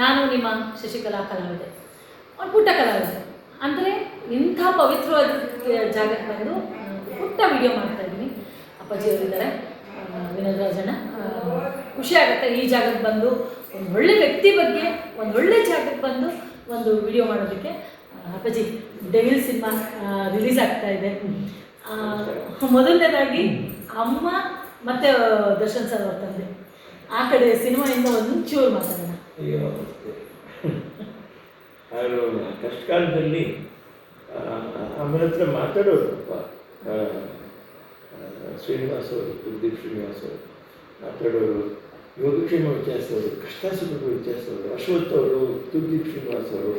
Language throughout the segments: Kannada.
ನಾನು ನಿಮ್ಮ ಶಶಿಕಲಾ ಕಲಾವಿದೆ. ಒಂದು ಪುಟ್ಟ ಕಲಾವಿದೆ. ಅಂದರೆ ಇಂಥ ಪವಿತ್ರವಾದ ಜಾಗಕ್ಕೆ ಬಂದು ಪುಟ್ಟ ವಿಡಿಯೋ ಮಾಡ್ತಾ ಇದ್ದೀನಿ. ಅಪ್ಪಾಜಿ ಅವರಿದ್ದಾರೆ. ವಿನೋದ್ ರಾಜಣ್ಣ. ಖುಷಿ ಆಗುತ್ತೆ ಈ ಜಾಗಕ್ಕೆ ಬಂದು, ಒಂದು ಒಳ್ಳೆ ವ್ಯಕ್ತಿ ಬಗ್ಗೆ, ಒಂದು ಒಳ್ಳೆ ಜಾಗಕ್ಕೆ ಬಂದು ಒಂದು ವಿಡಿಯೋ ಮಾಡೋದಕ್ಕೆ. ಅಪ್ಪಾಜಿ, ಡೆವಿಲ್ ಸಿನಿಮಾ ರಿಲೀಸ್ ಆಗ್ತಾ ಇದೆ. ಮೊದಲನೇದಾಗಿ ಅಮ್ಮ ಮತ್ತು ದರ್ಶನ್ ಸರ್ ಅವ್ರ ತಂದೆ. ಆ ಕಡೆ ಸಿನಿಮಾಯಿಂದ ಚೂರು ಮಾತಾಡೋಣ. ಅಯ್ಯೋ, ಅವರು ಕಷ್ಟ ಕಾಲದಲ್ಲಿ ಹತ್ರ ಮಾತಾಡೋರು ಶ್ರೀನಿವಾಸ್ ಅವರು, ಕುಲದೀಪ್ ಶ್ರೀನಿವಾಸ್ ಅವರು ಮಾತಾಡೋರು, ಯೋಗಕ್ಷೇಮ ವಿಚಾರಿಸೋರು ಕಷ್ಟ ಸುಖ ವಿಚಾರಿಸೋರು ಅಶ್ವಥ್ ಅವರು, ಕುಲದೀಪ್ ಶ್ರೀನಿವಾಸ್ ಅವರು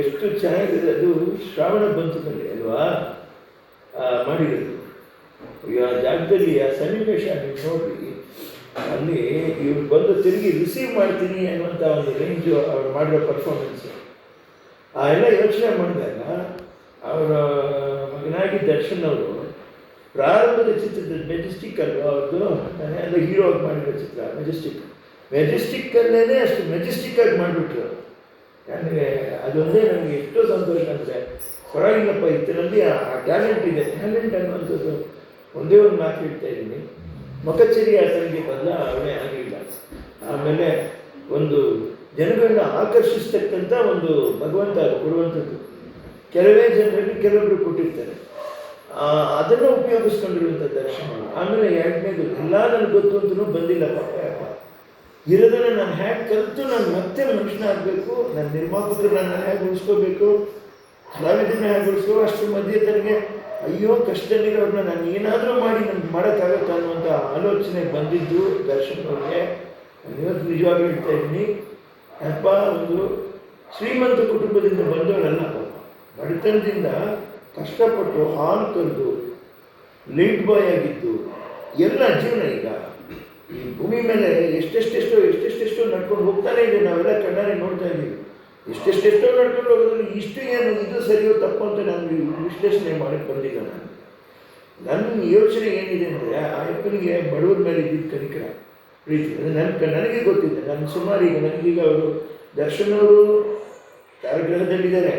ಎಷ್ಟು ಚೆನ್ನಾಗಿದೆ, ಅದು ಶ್ರಾವಣ ಬಂತದಲ್ಲಿ ಅಲ್ವಾ? ಮಾಡಿರೋದು. ಈಗ ಜಾಗದಲ್ಲಿ ಆ ಸನ್ನಿವೇಶ ನೀವು ನೋಡಿ ಅಲ್ಲಿ ಇವ್ರು ಬಂದು ತಿರುಗಿ ರಿಸೀವ್ ಮಾಡ್ತೀನಿ ಅನ್ನುವಂಥ ಒಂದು ರೇಂಜು ಅವ್ರು ಮಾಡಿರೋ ಪರ್ಫಾರ್ಮೆನ್ಸು ಆ ಎಲ್ಲ ಯೋಚನೆ ಮಾಡಿದಾಗ ಅವರ, ಮಗನಾಗಿ ದರ್ಶನ್ ಅವರು ಪ್ರಾರಂಭದ ಚಿತ್ರದ ಮೆಜೆಸ್ಟಿಕ್ ಅಲ್ವಾ ಅವ್ರದ್ದು ಎಲ್ಲ ಹೀರೋ ಆಗಿ ಮಾಡಿರೋ ಚಿತ್ರ ಮೆಜೆಸ್ಟಿಕ್ ಮೆಜೆಸ್ಟಿಕ್ಕಲ್ಲೇ ಅಷ್ಟು ಮೆಜೆಸ್ಟಿಕ್ ಆಗಿ ಮಾಡಿಬಿಟ್ರು. ಅಂದರೆ ಅದೊಂದೇ ನನಗೆ ಎಷ್ಟೋ ಸಂತೋಷ ಅಂದರೆ ಹೊರಗಿನಪ್ಪ ಇದರಲ್ಲಿ ಆ ಟ್ಯಾಲೆಂಟ್ ಇದೆ. ಟ್ಯಾಲೆಂಟ್ ಅನ್ನುವಂಥದ್ದು ಒಂದೇ ಒಂದು ಮಾತು ಹೇಳ್ತಾ ಇದ್ದೀನಿ. ಮೊಕಚೇರಿ ಬಂದ ಅವನೇ ಆಗಲಿಲ್ಲ ಆಮೇಲೆ ಒಂದು ಜನಗಳನ್ನ ಆಕರ್ಷಿಸ್ತಕ್ಕಂಥ ಒಂದು ಭಗವಂತ ಕೊಡುವಂಥದ್ದು. ಕೆಲವೇ ಜನರಲ್ಲಿ ಕೆಲವೊಬ್ರು ಕೊಟ್ಟಿರ್ತಾರೆ. ಅದನ್ನು ಉಪಯೋಗಿಸ್ಕೊಂಡಿರುವಂಥ ದರ್ಶನ. ಆಮೇಲೆ ಎರಡನೇದು, ಎಲ್ಲ ನನಗೆ ಗೊತ್ತು ಅಂತಲೂ ಬಂದಿಲ್ಲ. ಪಾಪ. ಇರೋದನ್ನ ನಾನು ಹೇಗೆ ಕಲಿತು ನಾನು ಮತ್ತೆ ಮನುಷ್ಯನಾಗಬೇಕು ನನ್ನ ನಿರ್ಮಾಪಕರನ್ನ ನಾನು ಹೇಗೆ ಉಳಿಸ್ಕೋಬೇಕು ಕಲಾವಿದನ್ನ ಹೇಗೆ ಉಳಿಸ್ಕೋ ಅಷ್ಟು ಮಧ್ಯೆ ತನಗೆ ಅಯ್ಯೋ ಕಷ್ಟದಲ್ಲಿರೋರನ್ನ ನಾನು ಏನಾದರೂ ಮಾಡಿ ನನ್ಗೆ ಮಾಡೋಕ್ಕಾಗತ್ತೆ ಅನ್ನುವಂಥ ಆಲೋಚನೆ ಬಂದಿದ್ದು ದರ್ಶನ್ ಅವ್ರಿಗೆ ಇವತ್ತು ನಿಜವಾಗ್ಲೂ ಹೇಳ್ತಾ ಇದ್ದೀನಿ ಅಪ್ಪ ಒಂದು ಶ್ರೀಮಂತ ಕುಟುಂಬದಿಂದ ಬಂದವರಲ್ಲ ಬಡತನದಿಂದ ಕಷ್ಟಪಟ್ಟು ಹಾಲು ತಂದು ಲೀಡ್ ಬಾಯ್ ಆಗಿದ್ದು ಎಲ್ಲ ಜೀವನ ಈಗ. ಈ ಭೂಮಿ ಮೇಲೆ ಎಷ್ಟೆಷ್ಟೆಷ್ಟೋ ಎಷ್ಟೆಷ್ಟೆಷ್ಟೋ ನಡ್ಕೊಂಡು ಹೋಗ್ತಾನೆ ಇದೆ. ನಾವೆಲ್ಲ ಕಣ್ಣಾರೆ ನೋಡ್ತಾ ಇದ್ದೀವಿ. ಎಷ್ಟೆಷ್ಟೆಷ್ಟೋ ನಡ್ಕೊಂಡು ಹೋಗೋದ್ರಲ್ಲಿ ಇಷ್ಟು ಏನು ಇದು ಸರಿಯೋ ತಪ್ಪು ಅಂತ ನಾನು ವಿಶ್ಲೇಷಣೆ ಮಾಡಕ್ಕೆ ಬಂದಿಲ್ಲ ನನ್ನ ಯೋಚನೆ ಏನಿದೆ ಅಂದರೆ ಆ ಅಪ್ಪನಿಗೆ ಬಡವರ ಮೇಲೆ ಇದ್ದಿದ್ದು ಕನಿಕರ ಪ್ರೀತಿ. ಅಂದರೆ ನನ್ನ ನನಗೆ ಗೊತ್ತಿದೆ ನನ್ನ ಸುಮಾರು ಈಗ ನನಗೀಗ ಅವರು ದರ್ಶನವರು ಅವರು ಕಾರಾಗೃಹದಲ್ಲಿದ್ದಾರೆ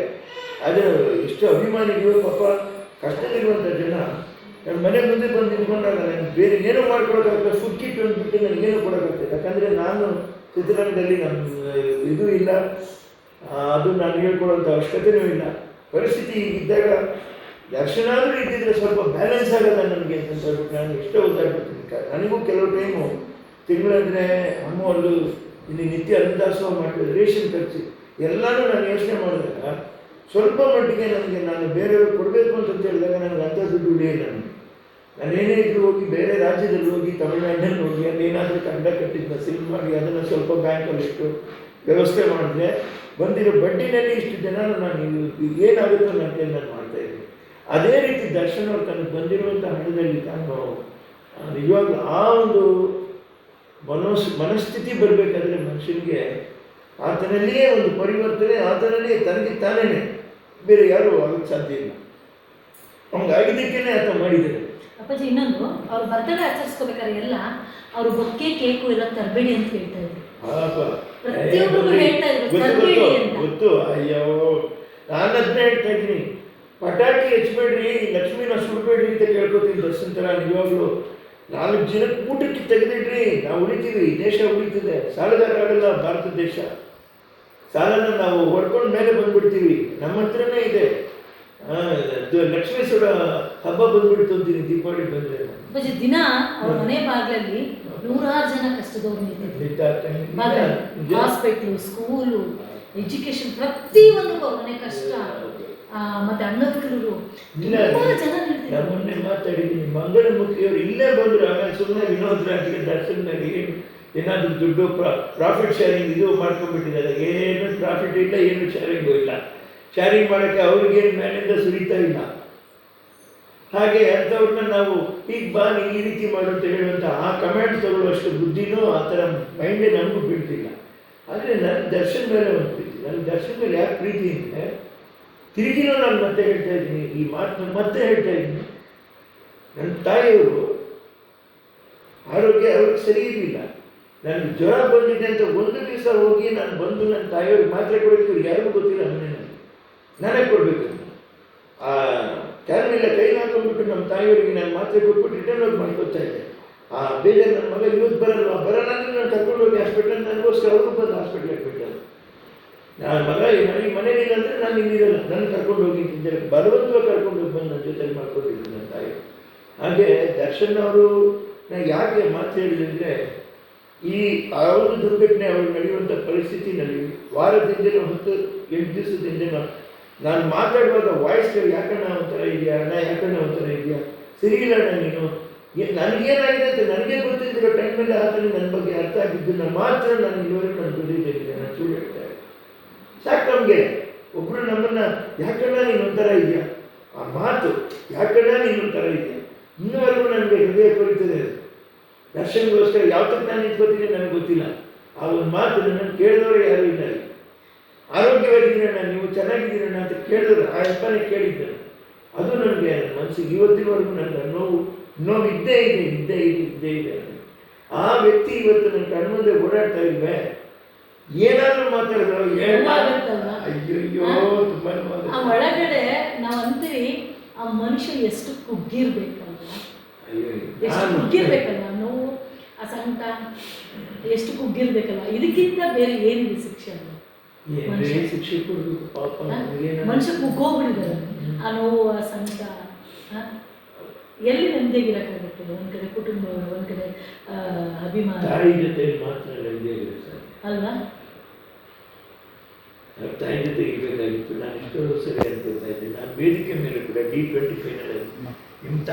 ಆದರೆ ಎಷ್ಟು ಅಭಿಮಾನಿಗಳು ಪಾಪ ಕಷ್ಟದಲ್ಲಿರುವಂಥ ಜನ ನನ್ನ ಮನೆ ಮುಂದೆ ಬಂದು ನಿಂತ್ಕೊಂಡಾಗ ನನಗೆ ಬೇರೆ ಏನೂ ಮಾಡ್ಕೊಡೋಕ್ಕಾಗಲ್ಲ ಫುಡ್ ಕಿಟ್ ಅಂದ್ಬಿಟ್ಟು ನನಗೇನು ಕೊಡೋಕ್ಕಾಗುತ್ತೆ. ಯಾಕಂದರೆ ನಾನು ಚಿತ್ರರಂಗದಲ್ಲಿ ನನ್ನ ಇದು ಇಲ್ಲ. ಅದು ನಾನು ಹೇಳ್ಕೊಡೋಂಥ ಅವಶ್ಯಕತೆಯೂ ಇಲ್ಲ. ಪರಿಸ್ಥಿತಿ ಇದ್ದಾಗ ಆದರೂ ಇದ್ದಿದ್ರೆ ಸ್ವಲ್ಪ ಬ್ಯಾಲೆನ್ಸ್ ಆಗಲ್ಲ ನನಗೆ ಅಂತ ಹೇಳ್ಬಿಟ್ಟು ನಾನು ಎಷ್ಟೋ ಓದಾಡ್ಬಿಡ್ತೀನಿ ನನಗೂ ಕೆಲವು ಟೈಮು ತಿಂಗಳಂದರೆ ಅಮ್ಮ ಇಲ್ಲಿ ನಿತ್ಯ ಅನ್ನದಾಸೋಹ ಮಾಡಿದ್ರೆ ರೇಷನ್ ಖರ್ಚು. ಎಲ್ಲನೂ ನಾನು ಯೋಚನೆ ಮಾಡಿದಾಗ ಸ್ವಲ್ಪ ಮಟ್ಟಿಗೆ ನನಗೆ ನಾನು ಬೇರೆಯವ್ರಿಗೆ ಕೊಡಬೇಕು ಅಂತ ಹೇಳಿದಾಗ ನನಗೆ ಅಂಥ ದುಡ್ಡು ಉಳಿಯಿಲ್ಲ ನನಗೆ. ನಾನು ಏನೇ ಇದ್ರು ಹೋಗಿ ಬೇರೆ ರಾಜ್ಯದಲ್ಲಿ ಹೋಗಿ ತಮಿಳುನಾಡಿನಲ್ಲಿ ಹೋಗಿ ಅಲ್ಲಿ ಏನಾದರೂ ಕಂಡ ಕಟ್ಟಿದ್ದ ಸಿಲ್ ಮಾಡಿ ಅದನ್ನು ಸ್ವಲ್ಪ ಬ್ಯಾಂಕಲ್ಲಿ ಇಟ್ಟು ವ್ಯವಸ್ಥೆ ಮಾಡಿದ್ರೆ ಬಂದಿರೋ ಬಡ್ಡಿನಲ್ಲಿ ಇಷ್ಟು ಜನ ನಾನು ಏನಾಗುತ್ತೋ ನನಗೆ ನಾನು ಮಾಡ್ತಾಯಿದ್ದೆ ಅದೇ ರೀತಿ ದರ್ಶನ ಅವರು ತನಗೆ ಬಂದಿರುವಂಥ ಹಣದಲ್ಲಿ ತಾನು ನಿಜವಾಗ್ಲೂ ಆ ಒಂದು ಮನೋಸ್ ಮನಸ್ಥಿತಿ ಬರಬೇಕಾದ್ರೆ ಮನುಷ್ಯನಿಗೆ ಆತನಲ್ಲಿಯೇ ಒಂದು ಪರಿವರ್ತನೆ ಆತನಲ್ಲಿಯೇ ತನಗೆ ತಾನೇ ಬೇರೆ ಯಾರೂ ಆಗಕ್ಕೆ ಸಾಧ್ಯ ಇಲ್ಲ. ಅವ್ನಿಗೆ ಆಗಿದ್ದಕ್ಕೇನೆ ಆತ ಮಾಡಿದ್ದಾರೆ ಅಪ್ಪಾಜಿ ಇನ್ನೊಂದು ಅವ್ರು ಬರ್ತಡೇ ಆಚರಿಸ್ಕೋಬೇಕಾದ್ರೆ ಎಲ್ಲ ಅವರು ಬೊಕ್ಕೆ ಕೇಕು ಎಲ್ಲ ತರಬೇಡಿ ಅಂತ ಹೇಳ್ತಾ ಇದ್ರು. ಹೇಳ್ತಾ ಗೊತ್ತು, ಅಯ್ಯೋ ನಾನು ಅದನ್ನ ಹೇಳ್ತಾ ಇದ್ದೀನಿ. ಪಟಾಕಿ ಹಚ್ಬೇಡ್ರಿ ಲಕ್ಷ್ಮೀನ ಸುಡ್ಬೇಡ್ರಿ ಅಂತ ಕೇಳ್ಕೊತೀನಿ ದರ್ಶನ್ ನಿಜವಾಗ್ಲು ನಾಲ್ಕು ಜನಕ್ಕೆ ಊಟಕ್ಕೆ ತೆಗೆದಿಡ್ರಿ ನಾವು ಉಳಿತೀವಿ ದೇಶ ಉಳಿತಿದೆ. ಸಾಲಗಾರರಾಗಲ್ಲ ಭಾರತ ದೇಶ. ಸಾಲನ ನಾವು ಹೊಡ್ಕೊಂಡು ಮೇಲೆ ಬಂದ್ಬಿಡ್ತೀವಿ. ನಮ್ಮ ಹತ್ರನೇ ಇದೆ. ಲಕ್ಷ್ಮೀ ಸುಡ ಹಬ್ಬ ಬಂದ್ಬಿಡ್ತು ಅಂತೀನಿ ದೀಪಾವಳಿ ಬಂದ್ರೆ. ದಿನ ಅವ್ರ ಮನೆ ಬಾಗಿಲಲ್ಲಿ ನೂರಾರು ಜನ ಕಷ್ಟದವ್ರು ಹಾಸ್ಪಿಟ್ಲು ಸ್ಕೂಲು ಎಜುಕೇಶನ್ ಪ್ರತಿ ಅವ್ರ ಮನೆ ಕಷ್ಟ. ಮತ್ತೆ ಅಣ್ಣಕ್ಕರು ಇಲ್ಲ ತುಂಬಾ ಜನ ನಿಲ್ತಿದ್ರು ನಾನು ಮೊನ್ನೆ ಮಾತಾಡಿದ್ದೀನಿ ಮಂಗಳಮುಖಿಯವರು ಇಲ್ಲೇ ಬಂದರು ಆಮೇಲೆ ಸುಮ್ಮನೆ ವಿನೋದ್ ದರ್ಶನದಲ್ಲಿ ಏನಾದರೂ ದುಡ್ಡು ಪ್ರಾಫಿಟ್ ಶೇರಿಂಗ್ ಇದು ಮಾಡ್ಕೊಂಡ್ಬಿಟ್ಟಿದ್ದಾರೆ. ಏನು ಪ್ರಾಫಿಟ್ ಇಲ್ಲ ಏನು ಶೇರಿಂಗು ಇಲ್ಲ. ಶೇರಿಂಗ್ ಮಾಡೋಕ್ಕೆ ಅವ್ರಿಗೇನು ಮೇಲಿಂದ ಸುರಿತಾ ಇಲ್ಲ. ಹಾಗೆ ಅಂಥವ್ರನ್ನ ನಾವು ಈಗ ಬಾ ನೀ ಈ ರೀತಿ ಮಾಡು ಅಂತ ಹೇಳುವಂಥ ಆ ಕಮೆಂಟ್ ತಗೊಳ್ಳುವಷ್ಟು ಬುದ್ಧಿನೂ ಆ ಥರ ಮೈಂಡೇ ನಮಗೂ ಬಿಡ್ತಿಲ್ಲ ಆದರೆ ನನ್ನ ದರ್ಶನ್ ಮೇಲೆ ಒಂದು ಪ್ರೀತಿ. ನನ್ನ ದರ್ಶನ್ ಮೇಲೆ ಯಾಕೆ ಪ್ರೀತಿ ಅಂದರೆ ತಿರುಗಿನೂ ನಾನು ಮತ್ತೆ ಹೇಳ್ತಾ ಇದ್ದೀನಿ, ಈ ಮಾತನ್ನು ಮತ್ತೆ ಹೇಳ್ತಾ ಇದ್ದೀನಿ. ನನ್ನ ತಾಯಿಯವರು ಆರೋಗ್ಯ ಅವ್ರಿಗೆ ಸರಿ ಇರಲಿಲ್ಲ. ನನಗೆ ಜ್ವರ ಬಂದಿದೆ ಅಂತ ಒಂದು ದಿವಸ ಹೋಗಿ ನಾನು ಬಂದು ನನ್ನ ತಾಯಿಯವ್ರಿಗೆ ಮಾತ್ರೆ ಕೊಡಬೇಕು ಇವ್ರಿಗೆ ಯಾರಿಗೂ ಗೊತ್ತಿಲ್ಲ ಮನೆಯಲ್ಲಿ ನಾನೇ ಕೊಡಬೇಕು ಆ ಕ್ಯಾರನೆಲ್ಲ ಕೈ ಹಾಕೊಂಡ್ಬಿಟ್ಟು ನಮ್ಮ ತಾಯಿಯವರಿಗೆ ನಾನು ಮಾತ್ರೆ ಕೊಟ್ಬಿಟ್ಟು ರಿಟರ್ನ್ ಹೋಗಿ ಮಾಡ್ಕೊತಾ ಇದ್ದೆ. ಆ ಬೇಜಾರು ನನ್ನ ಮಗ ಇವತ್ತು ಬರಲ್ವಾ ಅಂದ್ರೆ ನಾನು ಕರ್ಕೊಂಡು ಹೋಗಿ ಹಾಸ್ಪಿಟಲ್ ನನಗೋಸ್ಕರ ಅವ್ರಿಗೂ ಬಂದು ಹಾಸ್ಪಿಟ್ಲಿಗೆ ಹಾಕ್ಬಿಟ್ಟಲ್ಲ ನಾನು ಮಗ ಈ ಮನೆ ಮನೇಲಿಲ್ಲ ಅಂದರೆ ನಾನು ಇಲ್ಲಿರಲ್ಲ ನನ್ನ ಕರ್ಕೊಂಡು ಹೋಗಿ ತಿಂತಾರೆ ಬಲವಂತವಾಗಿ ಕರ್ಕೊಂಡು ಹೋಗಿ ಬಂದು ನನ್ನ ಜೊತೆ ಮಾಡ್ಕೊಂಡಿದ್ರು ನನ್ನ ತಾಯಿ ಹಾಗೆ ದರ್ಶನ್ ಅವರು ನಾನು ಯಾಕೆ ಮಾತು ಹೇಳಿದೆ ಈ ಒಂದು ದುರ್ಘಟನೆ ಅವರು ನಡೆಯುವಂಥ ಪರಿಸ್ಥಿತಿನಲ್ಲಿ ವಾರದಿಂದಲೂ ಹತ್ತು ಎಂಟು ದಿವಸದಿಂದ ನಾನು ಮಾತಾಡುವಾಗ ವಾಯ್ಸ್ ಯಾಕಣ್ಣ ಒಂಥರ ಇದೆಯಾ? ಅಣ್ಣ ಯಾಕಣ್ಣ ಒಂಥರ ಇದೆಯಾ? ಸರಿ ಇಲ್ಲ ಅಣ್ಣ ನೀನು ನನಗೇನಾಗಿದೆ ಅಂತ ನನಗೆ ಗೊತ್ತಿದ್ದಿರೋ ಟೈಮಲ್ಲಿ ಆತನಿಗೆ ನನ್ನ ಬಗ್ಗೆ ಅರ್ಥ ಆಗಿದ್ದನ್ನು ಮಾತ್ರ ನಾನು ಇಲ್ಲಿವರೆಗೆ ನನ್ನ ಗುರಿಯಾಗಿದೆ ನಾನು ಸುಳ್ಳು ಹೇಳ್ತಾ ಸಾಕು ನಮಗೆ ಒಬ್ಬರು ನಮ್ಮನ್ನ ನೀನು ಒಂಥರ ಇದೆಯಾ? ಆ ಮಾತು, ಯಾಕಣ್ಣ ಒಂಥರ ಇದೆಯಾ? ಇನ್ನೂವರೆಗೂ ನನಗೆ ಹೃದಯ ಕೊರಿತದೆ ಯಾವ ಯಾವತ್ತಕ್ಕೆ ನಾನು ನಿಂತ್ಕೋತೀನಿ ನನಗೆ ಗೊತ್ತಿಲ್ಲ. ಆ ಒಂದು ಮಾತು ನನ್ನನ್ನು ಕೇಳಿದವರು ಯಾರು ಇಲ್ಲ. ಆರೋಗ್ಯವಾಗಿದ್ದೀರಣ್ಣ, ನೀವು ಚೆನ್ನಾಗಿದ್ದೀರಣ್ಣ ಅಂತ ಕೇಳಿದ್ರು ಆ ಅಪ್ಪನೇ ಕೇಳಿದ್ದರು. ಅದು ನನಗೆ ನನ್ನ ಮನಸ್ಸಿಗೆ ಇವತ್ತಿನವರೆಗೂ ನನಗೆ ನೋವು ನೋವು ಇದ್ದೇ ಇದೆ ಇದ್ದೇ ಇದೆ ಇದ್ದೇ ಇದೆ ಆ ವ್ಯಕ್ತಿ ಇವತ್ತು ನನ್ನ ಕಣ್ಮುಂದೆ ಓಡಾಡ್ತಾ ಇಲ್ವೇ? ಏನಾದರೂ ಮಾತಾಡಿದ್ರು? ಅಯ್ಯಯ್ಯೋ ತುಂಬ ಆ. ಒಳಗಡೆ ನಾವು ಅಂತೀವಿ ಆ ಮನುಷ್ಯ ಎಷ್ಟು ಕುಗ್ಗಿರ್ಬೇಕಲ್ಲ. ಎಷ್ಟು ಕುಗ್ಗಿರ್ಬೇಕಲ್ಲ ನೋವು ಆ ಸಂಕಟ ಎಷ್ಟು ಕುಗ್ಗಿರ್ಬೇಕಲ್ಲ ಇದಕ್ಕಿಂತ ಬೇರೆ ಏನಿದೆ ಶಿಕ್ಷೆ ಅಲ್ವ? ಏನ್ರಿ ಮನುಷ್ಯ- ಶಿಕ್ಷೆ ಕೊಡ್ಬೇಕು ಪಾಪ ಮನುಷ್ಯ ಕುಗ್ಗೋಗ್ಬಿಟ್ಟಿದ್ದಾರೆ. ಆ ನೋವು ಆ ಸಂಕಟ? ಎಲ್ಲಿ ನೆಮ್ಮದಿಯಾಗಿರಕ್ಕಾಗುತ್ತೆ? ಒಂದ್ ಕಡೆ ಕುಟುಂಬ ಒಂದ್ ಕಡೆ ಅಭಿಮಾನ. ತಾಯಿ ಜೊತೆ ಮಾತ್ರ ನೆಮ್ಮದಿಯಾಗಿರುತ್ತೆ ಅಲ್ವಾ? ಜೊತೆ ಇರಬೇಕಾಗಿತ್ತು. ನಾನು ಎಷ್ಟೋ ಸರಿ ಅನ್ಕೋತಾ ಇದ್ದೆ. ನಾನು ವೇದಿಕೆ ಮೇಲೆ ಕೂಡ ಡಿ ಟ್ವೆಂಟಿ ಫೈನಲ್ ನಿಮ್ಮ